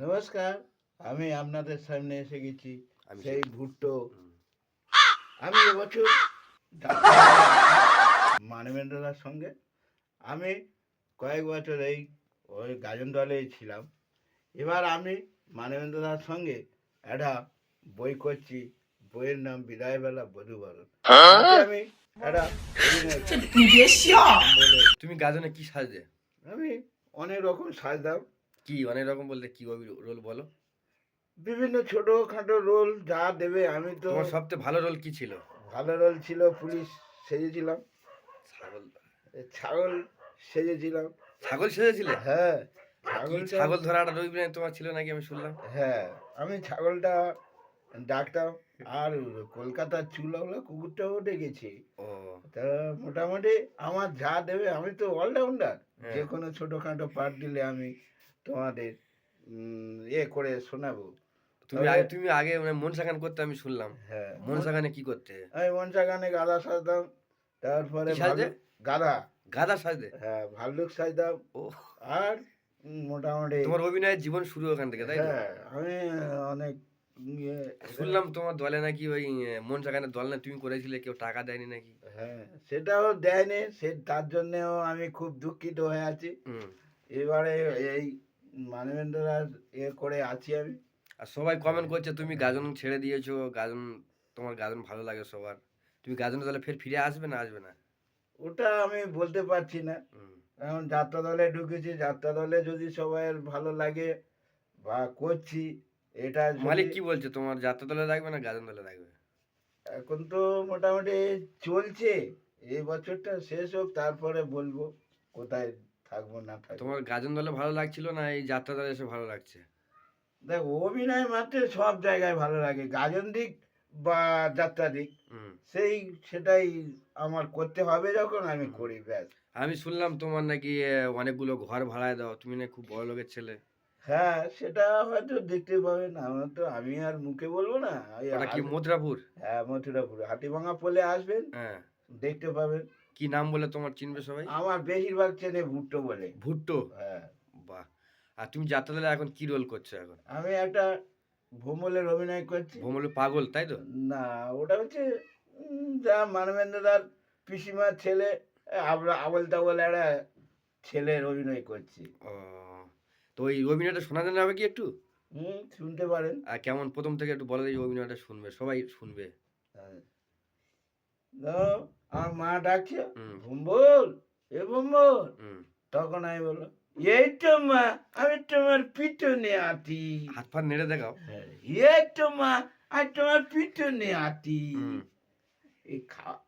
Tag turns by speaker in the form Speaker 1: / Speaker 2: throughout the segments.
Speaker 1: নমস্কার আমি আপনাদের সামনে এসে গেছি
Speaker 2: আমি
Speaker 1: সেই ভুট্টো। আমি এবছর মানবেন্দ্রদার সঙ্গে। আমি কয়েক বছর এই ওই গাজন দলেই ছিলাম। এবার আমি মানবেন্দ্রদার সঙ্গে একটা বই করছি। বইয়ের নাম বিদায়বেলা বধুবরণ। তাতে আমি একটা
Speaker 2: তুমি গাজনে কি সাজে
Speaker 1: আমি অনেক রকম সাজতাম
Speaker 2: কি অনেক রকম বলতে কি রোল বলো?
Speaker 1: বিভিন্ন ছোট খাটো রোল যা দেবে আমি তো
Speaker 2: তোমার সবচেয়ে ভালো রোল কি ছিল?
Speaker 1: ভালো রোল ছিল পুলিশ সেজেছিলাম।
Speaker 2: ছাগল।
Speaker 1: ছাগল সেজেছিলাম।
Speaker 2: ছাগল সেজেছিলে?
Speaker 1: হ্যাঁ
Speaker 2: ছাগল ধরা একটা রবি তোমার ছিল নাকি আমি শুনলাম?
Speaker 1: হ্যাঁ আমি ছাগলটা ডাকতাম আর কলকাতার চুলাগুলো কুকুরটাও ডেকেছি তা মোটামুটি আমার যা দেবে আমি তো অলরাউন্ডার
Speaker 2: হ্যাঁ।
Speaker 1: যে কোনো ছোটোখাটো পার্ট দিলে আমি তোমাদের এ করে শোনাবো।
Speaker 2: তুমি আগে তুমি আগে মানে মন সাগান করতে আমি শুনলাম।
Speaker 1: হ্যাঁ।
Speaker 2: মন সাগানে কি করতে?
Speaker 1: আমি মনসা গানে গাদা সাজতাম তারপরে গাদা
Speaker 2: গাদা সাজতে?
Speaker 1: হ্যাঁ ভাল্লুক সাজতাম। আর মোটামুটি
Speaker 2: তোমার অভিনয়ের জীবন শুরু ওখান থেকে তাই
Speaker 1: হ্যাঁ আমি অনেক ইয়ে
Speaker 2: শুনলাম তোমার দলে নাকি ওই মন সাগানের দল না তুমি করেছিলে কেউ টাকা দেয়নি নাকি?
Speaker 1: হ্যাঁ সেটাও দেয়নি সে তার জন্যেও আমি খুব দুঃখিত হয়ে আছি। এবারে এই মানবেন্দ্ররা এ করে আছি আমি।
Speaker 2: আর সবাই কমেন্ট করছে তুমি গাজন ছেড়ে দিয়েছ গাজন তোমার গাজন ভালো লাগে সবার। তুমি গাজনে দলে ফের ফিরে আসবে না আসবে না?
Speaker 1: ওটা আমি বলতে পারছি না। কারণ যাত্রা দলে ঢুকেছি যাত্রা দলে যদি সবাইয়ের ভালো লাগে বা করছি এটা
Speaker 2: মালিক কি বলছে তোমার যাত্রা দলে রাখবে না গাজন দলে রাখবে
Speaker 1: এখন তো মোটামুটি চলছে এই বছরটা শেষ হোক তারপরে বলব কোথায় থাকব না থাকব।
Speaker 2: তোমার গাজন দলে ভালো লাগছিল না এই যাত্রা দলে এসে ভালো লাগছে?
Speaker 1: দেখ অভিনয় মাত্র সব জায়গায় ভালো লাগে। গাজন দিক বা যাত্রা দিক
Speaker 2: হুম।
Speaker 1: সেই সেটাই আমার করতে হবে যখন আমি করি ব্যাস।
Speaker 2: আমি শুনলাম তোমার নাকি অনেকগুলো ঘর ভাড়ায় দাও তুমি না খুব বড় লোকের ছেলে।
Speaker 1: হ্যাঁ সেটা হয়তো দেখতে পাবেন আমার তো আমি আর মুখে বলব না।
Speaker 2: কি মথুরাপুর?
Speaker 1: হ্যাঁ মথুরাপুর। হাতিভাঙা পোলে আসবেন
Speaker 2: হ্যাঁ।
Speaker 1: দেখতে পাবেন।
Speaker 2: কি নাম বলে তোমার চিনবে সবাই?
Speaker 1: আমার বেশিরভাগ চেনে ভুট্টো বলে।
Speaker 2: ভুট্টো?
Speaker 1: হ্যাঁ।
Speaker 2: বাহ। আর তুমি যাত্রা দলে এখন কি রোল করছ এখন?
Speaker 1: আমি একটা ভোমলের অভিনয় করছি।
Speaker 2: ভোমলে পাগল তাই তো?
Speaker 1: না ওটা হচ্ছে যা মানবেন্দ্রদার পিসিমার ছেলে আমরা আবল তাবল একটা ছেলের অভিনয় করছি।
Speaker 2: ও তো ওই অভিনয়টা শোনা যাবে কি একটু?
Speaker 1: হুম শুনতে পারেন।
Speaker 2: আর কেমন? প্রথম থেকে একটু বলে দিই অভিনয়টা শুনবে সবাই শুনবে।
Speaker 1: হ্যাঁ। আমার মা ডাকছে। ভুম্বল এ ভুম্বল তখন আমি বলল এই তো মা আমি তোমার পিছনে আছি
Speaker 2: হাত ফাত নেড়ে দেখাও।
Speaker 1: হ্যাঁ, এই তো মা আমি তোমার আছি
Speaker 2: হুম।
Speaker 1: এই খা-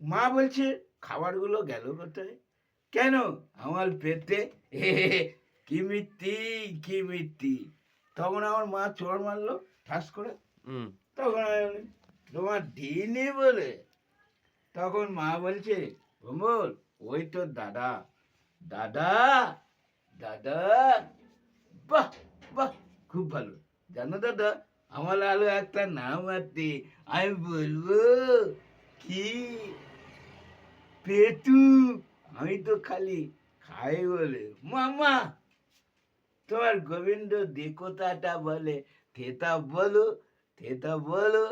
Speaker 1: মা বলছে খাবারগুলো গেল কোথায়? কেন? আমার পেটে? কি মিথ্যি কি মিথ্যি? তখন আমার মা চড় মারলো ঠাস করে।
Speaker 2: হুম।
Speaker 1: তখন আমি বলি, তোমার দিনই বলে? তখন মা বলছে ভোমল ওই তো দাদা। দাদা? দাদা? বাহ বাহ, খুব ভালো। জানো দাদা, আমার আলো একটা নাম আছে, আমি বলব কি? পেটু আমি তো খালি খাই বলে। মামা, তোমার গোবিন্দ দিকতাটা বলে, থেতা বলো থেতা বলো।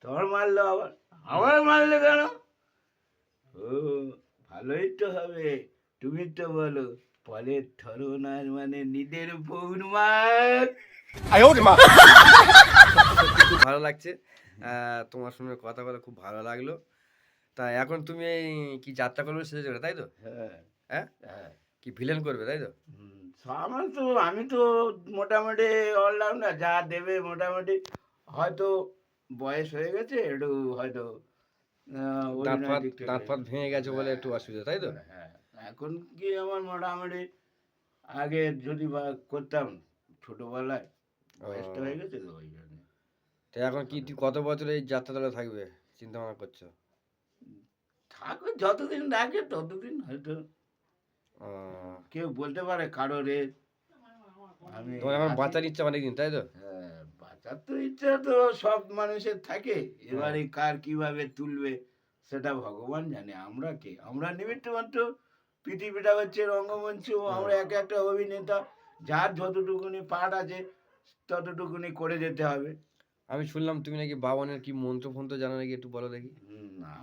Speaker 1: তোমার মারলো আবার। আমার মারলে কেন? ও ভালোই তো হবে। তুমি তো বলো পরের ধরনার মানে নিদের পৌর্ণমার
Speaker 2: ভালো লাগছে। তোমার সঙ্গে কথা বলে খুব ভালো লাগল। তা এখন তুমি কি যাত্রা করবে সেজে তাই তো?
Speaker 1: হ্যাঁ।
Speaker 2: হ্যাঁ?
Speaker 1: হ্যাঁ।
Speaker 2: কি ভিলেন করবে তাই তো?
Speaker 1: আমার তো আমি তো মোটামুটি অলরাউন্ডার যা দেবে মোটামুটি। হয়তো বয়স হয়ে গেছে একটু হয়তো
Speaker 2: দাঁত ফাত ভেঙে গেছে বলে একটু অসুবিধা তাই তো?
Speaker 1: হ্যাঁ এখন কি আমার মোটামুটি আগে যদি বা করতাম ছোটবেলায় বয়সটা। হয়ে গেছে তো ওই জন্য।
Speaker 2: তো এখন কি তুই কত বছর এই যাত্রা দলে থাকবে চিন্তা ভাবনা করছ?
Speaker 1: থাকবে যতদিন রাখে ততদিন হয়তো
Speaker 2: ও,
Speaker 1: কেউ বলতে পারে কারোর এ আমি
Speaker 2: তোমার এখন। বাঁচার ইচ্ছা অনেকদিন তাই তো?
Speaker 1: হ্যাঁ, তো ইচ্ছা তো সব মানুষের থাকে। এবারে কার কীভাবে তুলবে সেটা ভগবান জানে। আমরা কে? আমরা নিমিত্ত মাত্র পৃথিবীটা হচ্ছে রঙ্গমঞ্চ আমরা এক একটা অভিনেতা। যার যতটুকুনি পাঠ আছে ততটুকুনি করে যেতে হবে।
Speaker 2: আমি শুনলাম তুমি নাকি বাবানের কি মন্ত্র ফন্ত্র জানো নাকি একটু বলো দেখি।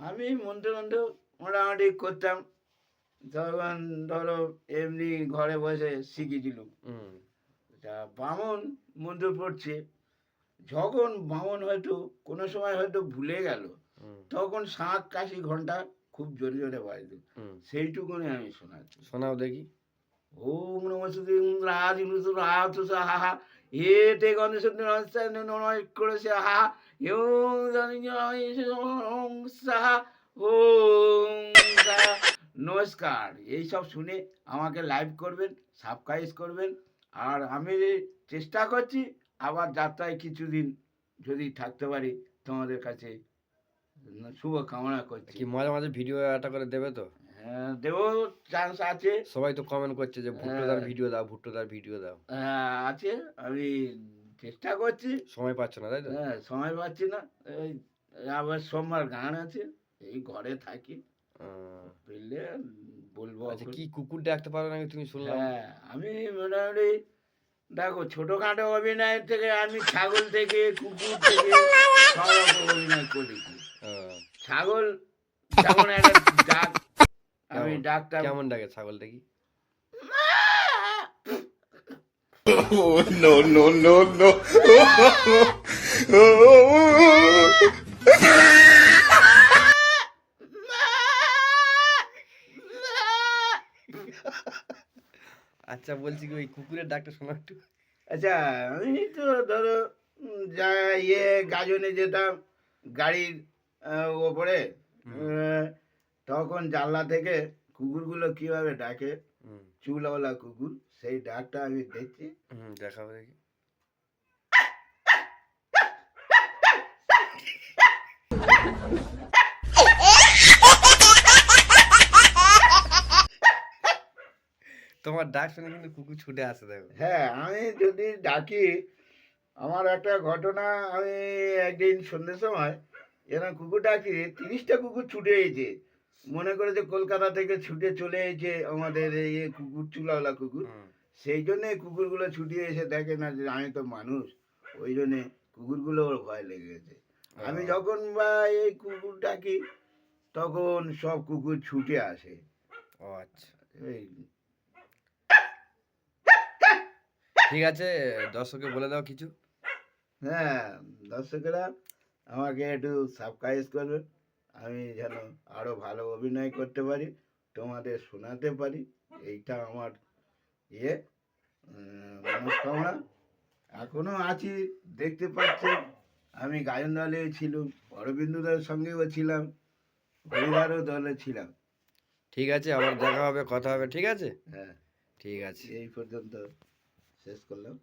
Speaker 1: আমি মন্ত্র মন্ত্র মোটামুটি করতাম। তখন ধরো এমনি ঘরে বসে শিখেছিলাম
Speaker 2: হুম।
Speaker 1: তা বামন মন্ত্র পড়ছে। যখন বামন হয়তো কোনো সময় হয়তো ভুলে গেল তখন শাঁখ কাশি ঘণ্টা খুব জোরে জোরে বাজত সেইটুকুনি আমি শোনাচ্ছি।
Speaker 2: শোনাও দেখি।
Speaker 1: ওম নম সুদে রাজ রাজ তে গণেশ নয় করেছে হা ইউং ওম ওম নমস্কার। এইসব শুনে আমাকে লাইভ করবেন সাবস্ক্রাইব করবেন। আর আমি চেষ্টা করছি আবার যাত্রায় কিছুদিন যদি থাকতে পারি তোমাদের কাছে শুভ কামনা করছি।
Speaker 2: কি মাঝে মাঝে ভিডিও একটা করে দেবে তো?
Speaker 1: হ্যাঁ, দেবো চান্স আছে।
Speaker 2: সবাই তো কমেন্ট করছে যে ভুট্টোদার
Speaker 1: হ্যাঁ।
Speaker 2: ভিডিও দাও ভুট্টোদার ভিডিও দাও।
Speaker 1: হ্যাঁ, আছে আমি চেষ্টা করছি।
Speaker 2: সময় পাচ্ছ না তাই তো?
Speaker 1: হ্যাঁ সময় পাচ্ছি না। এই আবার সোমবার গান আছে এই ঘরে থাকি। পেলে বলব
Speaker 2: আচ্ছা কি কুকুর ডাকতে পারো নাকি তুমি শুনলাম?
Speaker 1: হ্যাঁ আমি মোটামুটি দেখো ছোটখাটো অভিনয় থেকে আমি ছাগল থেকে কুকুর থেকে সব রকম অভিনয় করেছি। ছাগল যেমন একটা ডাক। আমি? ডাকতাম।
Speaker 2: কেমন ডাকে ছাগলটা কি
Speaker 3: Oh, no, no, no, no.
Speaker 2: আচ্ছা বলছি কি ওই কুকুরের ডাকটা শোনা একটু।
Speaker 1: আচ্ছা আমি তো ধরো যা ইয়ে গাজনে যেতাম গাড়ির ওপরে তখন জানলা থেকে কুকুরগুলো কীভাবে ডাকে চুলওয়ালা কুকুর সেই ডাকটা আমি দেখছি।
Speaker 2: দেখাবো দেখি। তোমার ডাক শুনে কিন্তু কুকুর ছুটে আসে দেখো।
Speaker 1: হ্যাঁ আমি যদি ডাকি আমার একটা ঘটনা আমি একদিন সন্ধ্যের সময় এরকম কুকুর ডাকি তিরিশটা কুকুর ছুটে এসেছে মনে করে যে কলকাতা থেকে ছুটে চলে এসেছে আমাদের এই কুকুর চুলাওয়ালা কুকুর সেই জন্যে কুকুরগুলো ছুটিয়ে এসে দেখে না যে আমি তো মানুষ ওই জন্যে কুকুরগুলো ওর ভয় লেগে গেছে। আমি যখন বা এই কুকুর ডাকি তখন সব কুকুর ছুটে আসে।
Speaker 2: ও আচ্ছা।
Speaker 1: এই
Speaker 2: ঠিক আছে দর্শককে বলে দাও কিছু।
Speaker 1: হ্যাঁ দর্শকেরা আমাকে একটু সাবস্ক্রাইব করবে। আমি যেন আরও ভালো অভিনয় করতে পারি তোমাদের শোনাতে পারি। এইটা আমার ইয়ে মনস্কামনা। এখনও আছি দেখতে পাচ্ছেন আমি গায়ন দলে ছিলাম অরবিন্দুদের সঙ্গেও ছিলাম হরিদারও দলে ছিলাম।
Speaker 2: ঠিক আছে আবার দেখা হবে কথা হবে ঠিক আছে?
Speaker 1: হ্যাঁ।
Speaker 2: ঠিক আছে।
Speaker 1: এই পর্যন্ত। শেষ করলাম